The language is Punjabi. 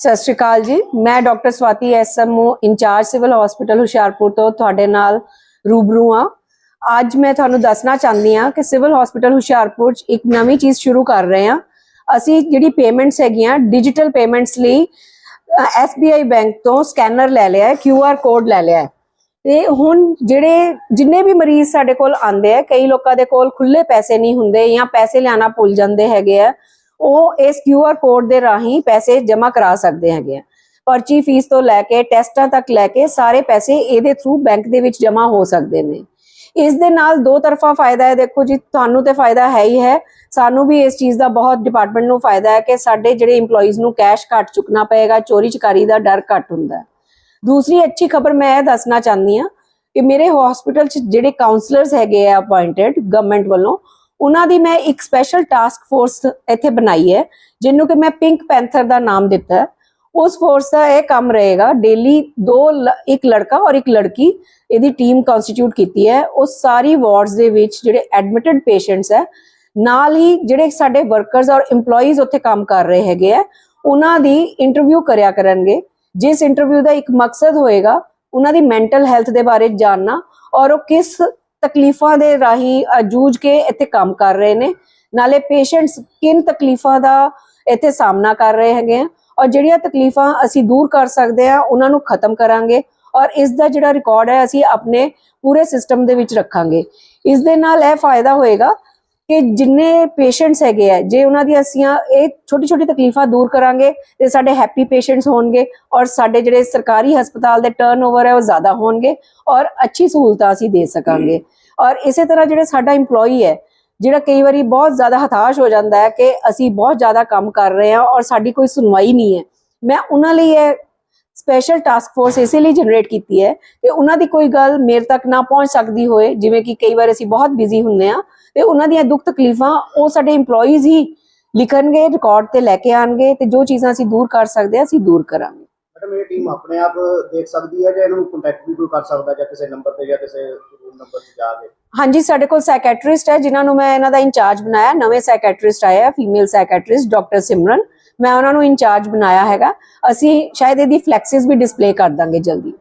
ਸਤਿ ਸ਼੍ਰੀ ਅਕਾਲ ਜੀ। ਮੈਂ doctor Swati SMO incharge civil hospital Hoshiarpur ਤੋਂ ਤੁਹਾਡੇ ਨਾਲ ਰੂਬਰੂ ਹਾਂ। ਅੱਜ ਮੈਂ ਤੁਹਾਨੂੰ ਦੱਸਣਾ ਚਾਹੁੰਦੀ ਹਾਂ ਕਿ ਸਿਵਲ ਹਸਪੀਟਲ ਹੁਸ਼ਿਆਰਪੁਰ 'ਚ ਇੱਕ ਨਵੀਂ ਚੀਜ਼ ਸ਼ੁਰੂ ਕਰ ਰਹੇ ਹਾਂ। ਅਸੀਂ ਜਿਹੜੀ ਪੇਮੈਂਟਸ ਹੈਗੀਆਂ, ਡਿਜੀਟਲ ਪੇਮੈਂਟਸ ਲਈ SBI ਬੈਂਕ ਤੋਂ ਸਕੈਨਰ ਲੈ ਲਿਆ ਹੈ QR ਕੋਡ ਲੈ ਲਿਆ ਹੈ। ਤੇ ਹੁਣ ਜਿਹੜੇ, ਜਿੰਨੇ ਵੀ ਮਰੀਜ਼ ਸਾਡੇ ਕੋਲ ਆਉਂਦੇ ਆ ਕਈ ਲੋਕਾਂ ਦੇ ਕੋਲ ਖੁੱਲੇ ਪੈਸੇ ਨਹੀਂ ਹੁੰਦੇ ਜਾਂ ਪੈਸੇ ਲਿਆਣਾ ਭੁੱਲ ਜਾਂਦੇ ਹੈਗੇ ਆ। ਉਹ ਇਸ QR ਕੋਡ ਦੇ ਰਾਹੀਂ ਪੈਸੇ ਜਮ੍ਹਾਂ ਕਰਾ ਸਕਦੇ ਹੈਗੇ ਆ। ਪਰਚੀ ਫੀਸ ਤੋਂ ਲੈ ਕੇ, ਟੈਸਟਾਂ ਤੱਕ ਲੈ ਕੇ ਸਾਰੇ ਪੈਸੇ ਇਹਦੇ ਥਰੂ ਬੈਂਕ ਦੇ ਵਿੱਚ ਜਮ੍ਹਾਂ ਹੋ ਸਕਦੇ ਨੇ। ਇਸ ਦੇ ਨਾਲ ਦੋ ਤਰਫਾ ਫਾਇਦਾ ਹੈ। ਦੇਖੋ ਜੀ, ਤੁਹਾਨੂੰ ਤੇ ਫਾਇਦਾ ਹੈ ਹੀ ਹੈ। ਸਾਨੂੰ ਵੀ ਇਸ ਚੀਜ਼ ਦਾ ਬਹੁਤ ਡਿਪਾਰਟਮੈਂਟ ਨੂੰ ਫਾਇਦਾ ਹੈ ਕਿ ਸਾਡੇ ਜਿਹੜੇ EMPLOYEES ਨੂੰ ਕੈਸ਼ ਘੱਟ ਚੁੱਕਣਾ ਪਏਗਾ ਚੋਰੀ ਚਕਾਰੀ ਦਾ ਡਰ ਘੱਟ ਹੁੰਦਾ ਦੂਸਰੀ ਅੱਛੀ ਖਬਰ ਮੈਂ ਇਹ ਦੱਸਣਾ ਚਾਹੁੰਦੀ ਹਾਂ ਕਿ ਮੇਰੇ ਹਸਪੀਟਲ 'ਚ ਜਿਹੜੇ ਕਾਉਂਸਲਰਸ ਹੈਗੇ ਆ ਅਪਾਇੰਟਡ ਗਵਰਨਮੈਂਟ ਵੱਲੋਂ ਉਹਨਾਂ ਦੀ ਮੈਂ ਇੱਕ ਸਪੈਸ਼ਲ ਟਾਸਕ ਫੋਰਸ ਇੱਥੇ ਬਣਾਈ ਹੈ, ਜਿਹਨੂੰ ਕਿ ਮੈਂ ਪਿੰਕ ਪੈਂਥਰ ਦਾ ਨਾਮ ਦਿੱਤਾ ਉਸ ਫੋਰਸ ਦਾ ਇਹ ਕੰਮ ਰਹੇਗਾ ਡੇਲੀ ਦੋ ਲ- ਇੱਕ ਲੜਕਾ ਔਰ ਇੱਕ ਲੜਕੀ ਇਹਦੀ ਟੀਮ ਕਨਸਟੀਟਿਊਟ ਕੀਤੀ ਹੈ। ਉਹ ਸਾਰੀ ਵਾਰਡਸ ਦੇ ਵਿੱਚ ਜਿਹੜੇ ਐਡਮਿਟਡ ਪੇਸ਼ੈਂਟਸ ਹੈ, ਨਾਲ ਹੀ ਜਿਹੜੇ ਸਾਡੇ ਵਰਕਰਸ ਔਰ EMPLOYEES ਉੱਥੇ ਕੰਮ ਕਰ ਰਹੇ ਹੈਗੇ ਆ ਉਹਨਾਂ ਦੀ ਇੰਟਰਵਿਊ ਕਰਿਆ ਕਰਨਗੇ। ਜਿਸ ਇੰਟਰਵਿਊ ਦਾ ਇੱਕ ਮਕਸਦ ਹੋਏਗਾ, ਉਹਨਾਂ ਦੀ ਮੈਂਟਲ ਹੈਲਥ ਦੇ ਬਾਰੇ ਜਾਨਣਾ ਔਰ ਉਹ ਕਿਸ ਤਕਲੀਫਾਂ ਦੇ ਰਾਹੀਂ ਜੂਝ ਕੇ ਇੱਥੇ ਕੰਮ ਕਰ ਰਹੇ ਨੇ। ਨਾਲੇ ਪੇਸ਼ੈਂਟਸ ਕਿਨ ਤਕਲੀਫਾਂ ਦਾ ਇੱਥੇ ਸਾਹਮਣਾ ਕਰ ਰਹੇ ਹੈਗੇ ਆ ਔਰ ਜਿਹੜੀਆਂ ਤਕਲੀਫਾਂ ਅਸੀਂ ਦੂਰ ਕਰ ਸਕਦੇ ਆ, ਉਹਨਾਂ ਨੂੰ ਖਤਮ ਕਰਾਂਗੇ ਔਰ ਇਸ ਦਾ ਜਿਹੜਾ ਰਿਕਾਰਡ ਹੈ, ਅਸੀਂ ਆਪਣੇ ਪੂਰੇ ਸਿਸਟਮ ਦੇ ਵਿੱਚ ਰੱਖਾਂਗੇ। ਇਸ ਦੇ ਨਾਲ ਇਹ ਫਾਇਦਾ ਹੋਏਗਾ ਕਿ ਜਿੰਨੇ ਪੇਸ਼ੈਂਟਸ ਹੈਗੇ ਆ, ਜੇ ਉਹਨਾਂ ਦੀ ਅਸੀਂ ਇਹ ਛੋਟੀ ਛੋਟੀ ਤਕਲੀਫਾਂ ਦੂਰ ਕਰਾਂਗੇ ਤੇ ਸਾਡੇ ਹੈਪੀ ਪੇਸ਼ੈਂਟਸ ਹੋਣਗੇ ਔਰ ਸਾਡੇ ਜਿਹੜੇ ਸਰਕਾਰੀ ਹਸਪਤਾਲ ਦੇ ਟਰਨਓਵਰ ਹੈ ਉਹ ਜ਼ਿਆਦਾ ਹੋਣਗੇ ਔਰ ਅੱਛੀ ਸਹੂਲਤਾਂ ਅਸੀਂ ਦੇ ਸਕਾਂਗੇ। ਔਰ ਇਸੇ ਤਰ੍ਹਾਂ ਜਿਹੜਾ ਸਾਡਾ EMPLOYEE ਹੈ, ਜਿਹੜਾ ਕਈ ਵਾਰੀ ਬਹੁਤ ਜ਼ਿਆਦਾ ਹਤਾਸ਼ ਹੋ ਜਾਂਦਾ ਹੈ ਕਿ ਅਸੀਂ ਬਹੁਤ ਜ਼ਿਆਦਾ ਕੰਮ ਕਰ ਰਹੇ ਹਾਂ ਔਰ ਸਾਡੀ ਕੋਈ ਸੁਣਵਾਈ ਨਹੀਂ ਹੈ, ਮੈਂ ਉਹਨਾਂ ਲਈ ਇਹ ਸਪੈਸ਼ਲ ਟਾਸਕ ਫੋਰਸ ਇਸੇ ਲਈ ਜਨਰੇਟ ਕੀਤੀ ਹੈ ਕਿ ਉਹਨਾਂ ਦੀ ਕੋਈ ਗੱਲ ਮੇਰੇ ਤੱਕ ਨਾ ਪਹੁੰਚ ਸਕਦੀ ਹੋਏ, ਜਿਵੇਂ ਕਿ ਕਈ ਵਾਰ ਅਸੀਂ ਬਹੁਤ ਬਿਜ਼ੀ ਹੁੰਨੇ ਆ ਤੇ ਉਹਨਾਂ ਦੀਆਂ ਦੁੱਖ ਤਕਲੀਫਾਂ ਉਹ ਸਾਡੇ EMPLOYEES ਹੀ ਲਿਖਣਗੇ ਰਿਕਾਰਡ ਤੇ ਲੈ ਕੇ ਆਣਗੇ ਤੇ ਜੋ ਚੀਜ਼ਾਂ ਅਸੀਂ ਦੂਰ ਕਰ ਸਕਦੇ ਹਾਂ ਅਸੀਂ ਦੂਰ ਕਰਾਂਗੇ। ਮੈਡਮ ਇਹ ਟੀਮ ਆਪਣੇ ਆਪ ਦੇਖ ਸਕਦੀ ਹੈ ਜਾਂ ਇਹਨਾਂ ਨੂੰ ਕੰਟੈਕਟ ਵੀ ਕੋਈ ਕਰ ਸਕਦਾ ਜਾਂ ਕਿਸੇ ਨੰਬਰ ਤੇ ਜਾਂ ਕਿਸੇ ਨੰਬਰ ਤੇ ਜਾ ਕੇ? ਹਾਂਜੀ ਸਾਡੇ ਕੋਲ ਸਾਈਕੈਟ੍ਰਿਸਟ ਹੈ ਜਿਨ੍ਹਾਂ ਨੂੰ ਮੈਂ ਇਹਨਾਂ ਦਾ ਇੰਚਾਰਜ ਬਣਾਇਆ। ਨਵੇਂ ਸਾਈਕੈਟ੍ਰਿਸਟ ਆਏ ਆ ਫੀਮੇਲ ਸਾਈਕੈਟ੍ਰਿਸਟ ਡਾਕਟਰ ਸਿਮਰਨ। ਮੈਂ ਉਹਨਾਂ ਨੂੰ ਇੰਚਾਰਜ ਬਣਾਇਆ ਹੈਗਾ। ਅਸੀਂ ਸ਼ਾਇਦ ਇਹਦੀ ਫਲੈਕਸਿਸ ਵੀ ਡਿਸਪਲੇ ਕਰ ਦਾਂਗੇ ਜਲਦੀ।